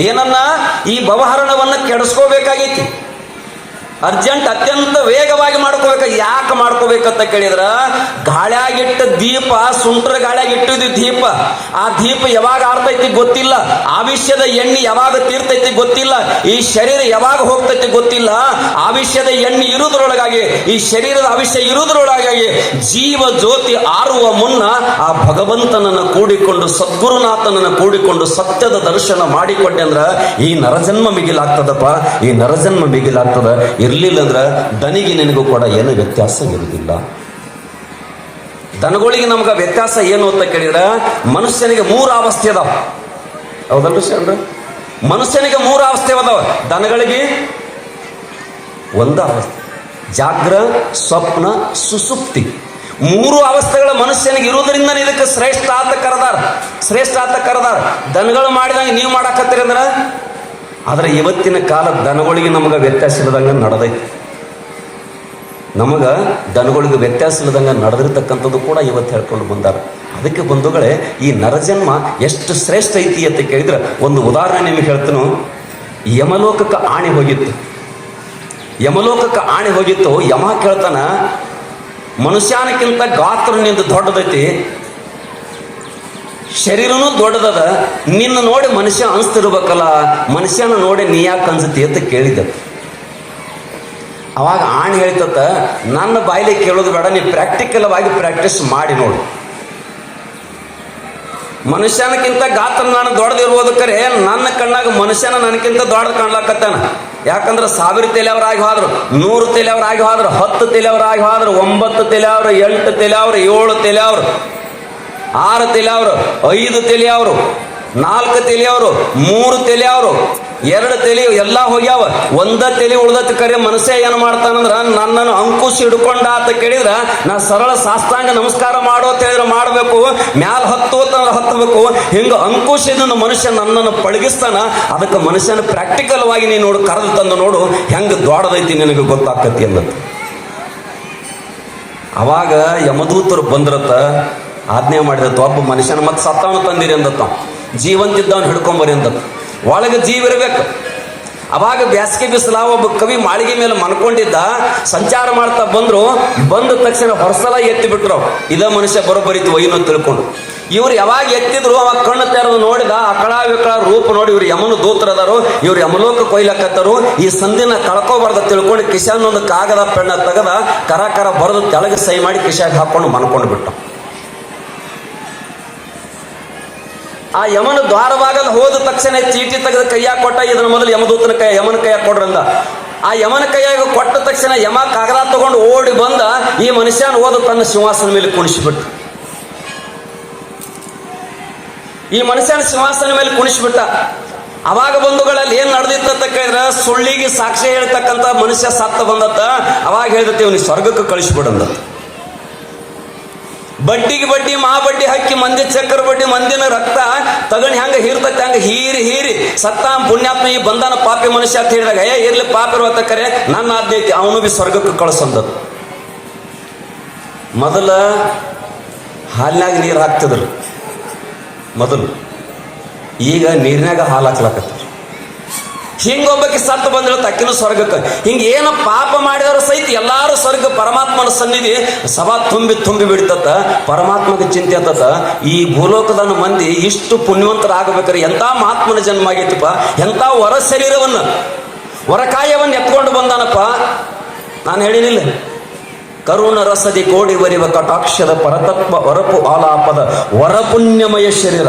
ಏನನ್ನ ಈ ಭವಹರಣವನ್ನ ಕೆಡಿಸ್ಕೋಬೇಕಾಗೈತಿ? ಅರ್ಜೆಂಟ್ ಅತ್ಯಂತ ವೇಗವಾಗಿ ಮಾಡ್ಕೋಬೇಕು. ಯಾಕೆ ಮಾಡ್ಕೋಬೇಕಂತ ಕೇಳಿದ್ರ, ಗಾಳಿಯಾಗಿಟ್ಟ ದೀಪ, ಸುಂಟ್ರ ಗಾಳಿಯಾಗಿಟ್ಟಿದ್ದು ದೀಪ. ಆ ದೀಪ ಯಾವಾಗ ಆರ್ತೈತಿ ಗೊತ್ತಿಲ್ಲ. ಆವಿಷ್ಯದ ಎಣ್ಣೆ ಯಾವಾಗ ತೀರ್ತೈತಿ ಗೊತ್ತಿಲ್ಲ. ಈ ಶರೀರ ಯಾವಾಗ ಹೋಗ್ತೈತಿ ಗೊತ್ತಿಲ್ಲ. ಆವಿಷ್ಯದ ಎಣ್ಣೆ ಇರುವುದರೊಳಗಾಗಿ ಈ ಶರೀರದ ಆವಿಷ್ಯ ಇರುವುದರೊಳಗಾಗಿ ಜೀವ ಜ್ಯೋತಿ ಆರುವ ಮುನ್ನ ಆ ಭಗವಂತನನ್ನು ಕೂಡಿಕೊಂಡು, ಸದ್ಗುರುನಾಥನನ್ನು ಕೂಡಿಕೊಂಡು ಸತ್ಯದ ದರ್ಶನ ಮಾಡಿಕೊಂಡೆ ಅಂದ್ರ ಈ ನರಜನ್ಮ ಮಿಗಿಲಾಗ್ತದಪ್ಪ. ಈ ನರಜನ್ಮ ಮಿಗಿಲಾಗ್ತದ. ಇರ್ಲಿಲ್ಲ ಅಂದ್ರೆ ದನಿಗೆ ನಿನಗೂ ಕೂಡ ಏನು ವ್ಯತ್ಯಾಸ ಇರುವುದಿಲ್ಲ. ದನಗಳಿಗೆ ನಮ್ಗ ವ್ಯತ್ಯಾಸ ಏನು ಅಂತ ಕೇಳಿದ್ರೆ, ಮನುಷ್ಯನಿಗೆ ಮೂರು ಅವಸ್ಥೆ ಅದಾವ. ಹೌದಲ್ಲ ಮನುಷ್ಯನಿಗೆ ಮೂರು ಅವಸ್ಥೆ ಅದಾವ. ದನಗಳಿಗೆ ಒಂದ ಅವಸ್ಥೆ. ಜಾಗ್ರ, ಸ್ವಪ್ನ, ಸುಸುಪ್ತಿ. ಮೂರು ಅವಸ್ಥೆಗಳ ಮನುಷ್ಯನಿಗೆ ಇರುವುದರಿಂದ ಇದಕ್ಕೆ ಶ್ರೇಷ್ಠ ಆತ ಕರೆದಾರ. ಶ್ರೇಷ್ಠ ಆತ ಕರೆದಾರ. ದನಗಳು ಮಾಡಿದಂಗೆ ನೀವು ಮಾಡಾಕತ್ತೀರಿ ಅಂದ್ರ ಆದ್ರೆ ಇವತ್ತಿನ ಕಾಲ ದನಗಳಿಗೆ ನಮಗೆ ವ್ಯತ್ಯಾಸ ಇಲ್ಲದಂಗೆ ನಡೆದೈತಿ. ನಮಗ ದನಗಳಿಗೆ ವ್ಯತ್ಯಾಸ ಇಲ್ಲದಂಗೆ ನಡೆದಿರ್ತಕ್ಕಂಥದ್ದು ಕೂಡ ಇವತ್ತು ಹೇಳ್ಕೊಂಡು ಬಂದಾರ. ಅದಕ್ಕೆ ಬಂಧುಗಳೇ, ಈ ನರಜನ್ಮ ಎಷ್ಟು ಶ್ರೇಷ್ಠ ಐತಿ ಅಂತ ಕೇಳಿದ್ರೆ ಒಂದು ಉದಾಹರಣೆ ನಿಮಗೆ ಹೇಳ್ತನು. ಯಮಲೋಕಕ್ಕೆ ಆಣೆ ಹೋಗಿತ್ತು. ಯಮಲೋಕಕ್ಕೆ ಆಣೆ ಹೋಗಿತ್ತು, ಯಮ ಕೇಳ್ತಾನ, ಮನುಷ್ಯನಕ್ಕಿಂತ ಗಾತ್ರ ನಿಂದು ದೊಡ್ಡದೈತಿ ಶರೀರನೂ ದೊಡ್ಡದದ. ನಿನ್ನ ನೋಡಿ ಮನುಷ್ಯ ಅನ್ಸ್ತಿರ್ಬೇಕಲ್ಲ, ಮನುಷ್ಯನ ನೋಡಿ ನೀ ಯಾಕೆ ಅನ್ಸುತ್ತಿ ಅಂತ ಕೇಳಿದ ಅವಾಗ ಆಣ್ ಹೇಳ್ತತ್ತ ನನ್ನ ಬಾಯಿಲಿ ಕೇಳೋದು ಬೇಡ, ನೀ ಪ್ರಾಕ್ಟಿಕಲ್ ಆಗಿ ಪ್ರಾಕ್ಟೀಸ್ ಮಾಡಿ ನೋಡು. ಮನುಷ್ಯನಕ್ಕಿಂತ ಗಾತ್ರ ನಾನು ದೊಡ್ಡದಿರ್ಬೋದಕ್ಕರೆ ನನ್ನ ಕಣ್ಣಾಗ ಮನುಷ್ಯನ ನನಗಿಂತ ದೊಡ್ಡದು ಕಾಣ್ಲಾಕತ್ತಾನ. ಯಾಕಂದ್ರೆ ಸಾವಿರ ತಲೆಯವರಾಗಿ ಹೋದ್ರು, ನೂರು ತೆಲೆಯವರಾಗಿ ಹೋದ್ರು, ಹತ್ತು ತೆಲೆಯವರಾಗಿ ಹೋದ್ರು, ಒಂಬತ್ತು ತಲೆಯವರು, ಎಂಟು ತಲೆಯವರು, ಏಳು ತೆಲೆಯವ್ರು ಆರು ತೆಲೆಯವ್ರು, ಐದು ಅವರು ನಾಲ್ಕು ತಲೆಯವರು, ಮೂರು ತೆಲೆಯವ್ರು, ಎರಡು ತಲೆ ಎಲ್ಲ ಹೋಗ್ಯಾವ. ಒಂದ ತಲೆ ಉಳ್ದತ್ ಕರೆ ಮನಸ್ಸೇ ಏನು ಮಾಡ್ತಾನಂದ್ರ, ನನ್ನನ್ನು ಅಂಕುಶ ಹಿಡ್ಕೊಂಡ ಅಂತ ಕೇಳಿದ್ರ, ನಾ ಸರಳ ಶಾಸ್ತ್ರಾಂಗ ನಮಸ್ಕಾರ ಮಾಡೋ ಹೇಳಿದ್ರೆ ಮಾಡಬೇಕು, ಮ್ಯಾಲ ಹತ್ತು ಅಂತಂದ್ರೆ ಹತ್ತಬೇಕು ಹಿಂಗ ಅಂಕುಶದಿಂದ ಮನುಷ್ಯ ನನ್ನನ್ನು ಪಳಗಿಸ್ತಾನ, ಅದಕ್ಕೆ ಮನುಷ್ಯನ ಪ್ರಾಕ್ಟಿಕಲ್ ವಾಗಿ ನೀನು ನೋಡು, ಕರೆದು ತಂದು ನೋಡು, ಹೆಂಗ ದೊಡ್ಡದೈತಿ ನಿನಗೆ ಗೊತ್ತಾಕತಿ ಅನ್ನತ್ ಅವಾಗ ಯಮದೂತರು ಬಂದ್ರತ್ತ ಆಜ್ಞೆ ಮಾಡಿದಂತ ಒಬ್ಬ ಮನುಷ್ಯನ ಮತ್ತೆ ಸತ್ತವನು ತಂದಿರಿ ಅಂದತ್ತ. ಜೀವಂತಿದ್ದವನು ಹಿಡ್ಕೊಂಬರಿ ಅಂದತ್ತ. ಒಳಗೆ ಜೀವಿರಬೇಕು ಅವಾಗ ಬ್ಯಾಸಿಗೆ ಬಿಸಿಲ, ಒಬ್ಬ ಕವಿ ಮಾಳಿಗೆ ಮೇಲೆ ಮನ್ಕೊಂಡಿದ್ದ, ಸಂಚಾರ ಮಾಡ್ತಾ ಬಂದ್ರು, ಬಂದ ತಕ್ಷಣ ಹೊರಸಲ ಎತ್ತಿ ಬಿಟ್ರು. ಇದ ಮನುಷ್ಯ ಬರೋಬ್ಬರಿತು ಒಯ್ಯನು ತಿಳ್ಕೊಂಡು. ಇವ್ರು ಯಾವಾಗ ಎತ್ತಿದ್ರು, ಅವಾಗ ಕಣ್ಣು ತೆರೆದು ನೋಡಿದ ಅಕಳ ವಿಕಳ ರೂಪ ನೋಡಿ ಇವ್ರು ಯಮನು ದೂತರದಾರು ಇವ್ರು ಯಮಲೋಕ ಕೊಯ್ಲಕ್ಕತ್ತರು ಈ ಸಂದಿನ ಕಳ್ಕೋಬಾರ್ದ ತಿಳ್ಕೊಂಡು ಕಿಶನ್ ಒಂದು ಕಾಗದ ಪೆಣ್ಣ ತೆಗೆದ, ಕರ ಕರ ಬರೆದು ತೆಳಗೆ ಸೈ ಮಾಡಿ ಕಿಶಾಗ ಹಾಕೊಂಡು ಮನ್ಕೊಂಡು ಬಿಟ್ಟ ಆ ಯಮನ ದ್ವಾರವಾಗದ ಹೋದ ತಕ್ಷಣ ಚೀಟಿ ತೆಗೆದು ಕೈಯಾಗ ಕೊಟ್ಟ, ಇದನ್ನ ಮೊದಲು ಯಮದೂತನ ಕೈ ಯಮನ ಕೈಯಾಗ ಕೊಡ್ರಂದ ಆ ಯಮನ ಕೈಯಾಗ ಕೊಟ್ಟ ತಕ್ಷಣ ಯಮ ಕಾಗದ ತಗೊಂಡು ಓಡಿ ಬಂದ, ಈ ಮನುಷ್ಯನ ಓದ ತನ್ನ ಸಿಂಹಾಸನ ಮೇಲೆ ಕುಣಿಸಿಬಿಟ್ಟ. ಈ ಮನುಷ್ಯನ ಸಿಂಹಾಸನ ಮೇಲೆ ಕುಣಿಸಿಬಿಟ್ಟ. ಅವಾಗ ಬಂಧುಗಳಲ್ಲಿ ಏನ್ ನಡೆದಿತ್ತ ಅಂತ ಕೇಳಿದ್ರೆ, ಸುಳ್ಳಿಗೆ ಸಾಕ್ಷಿ ಹೇಳ್ತಕ್ಕಂಥ ಮನುಷ್ಯ ಸತ್ತ ಬಂದತ್ತ. ಅವಾಗ ಹೇಳ್ದತ್ತೆ ಇವನಿಗೆ ಸ್ವರ್ಗಕ್ಕೆ ಕಳಿಸ್ಬಿಡಂದತ್ತ ಬಡ್ಡಿಗೆ ಬಡ್ಡಿ ಮಾ ಬಡ್ಡಿ ಹಾಕಿ ಮಂದಿ ಚಕ್ರ ಬಡ್ಡಿ ಮಂದಿನ ರಕ್ತ ತಗೊಂಡು ಹೆಂಗ ಹೀರ್ತೈತೆ, ಹಂಗ ಹೀರಿ ಹೀರಿ. ಸತ್ತ ಪುಣ್ಯಾತ್ಮ ಈ ಬಂದಾನ ಪಾಪಿ ಮನುಷ್ಯ ಅಂತ ಹೇಳಿದಾಗ, ಏ, ಇರ್ಲಿ ಪಾಪ ಕರೆ, ನನ್ನ ಐತಿ, ಅವನು ಬಿ ಸ್ವರ್ಗಕ್ಕೆ ಕಳಿಸಂದದ್ದು ಮೊದಲ ಹಾಲಿನಾಗ ನೀರು ಹಾಕ್ತಿದ್ರು, ಮೊದಲು. ಈಗ ನೀರಿನಾಗ ಹಾಲು ಹಾಕ್ಲಕತ್ತಾರೆ ಹಿಂಗೊಬ್ಬಕ್ಕೆ ಸತ್ತು ಬಂದ್ರೆ ತಕ್ಕಿನ ಸ್ವರ್ಗಕ್ಕೆ. ಹಿಂಗೆ ಏನು ಪಾಪ ಮಾಡಿದವರು ಸಹಿತ ಎಲ್ಲಾರು ಸ್ವರ್ಗ ಪರಮಾತ್ಮನ ಸನ್ನಿಧಿ ಸಭಾ ತುಂಬಿ ತುಂಬಿ ಬಿಡ್ತತ್ತ ಪರಮಾತ್ಮಗೆ ಚಿಂತೆ ಆತತ ಈ ಭೂಲೋಕದ ಮಂದಿ ಇಷ್ಟು ಪುಣ್ಯವಂತರಾಗಬೇಕಾರೆ ಎಂಥ ಮಹಾತ್ಮನ ಜನ್ಮ ಆಗೈತಪ್ಪ ಎಂಥ ವರ ಶರೀರವನ್ನ ವರಕಾಯವನ್ನು ಎತ್ಕೊಂಡು ಬಂದಾನಪ್ಪ. ನಾನು ಹೇಳಿನಿಲ್ಲ ಕರುಣ ರಸದಿ ಕೋಡಿ ಬರಿವ ಕಟಾಕ್ಷದ ಪರತತ್ವ ಹೊರಪು ಆಲಾಪದ ಹೊರಪುಣ್ಯಮಯ ಶರೀರ.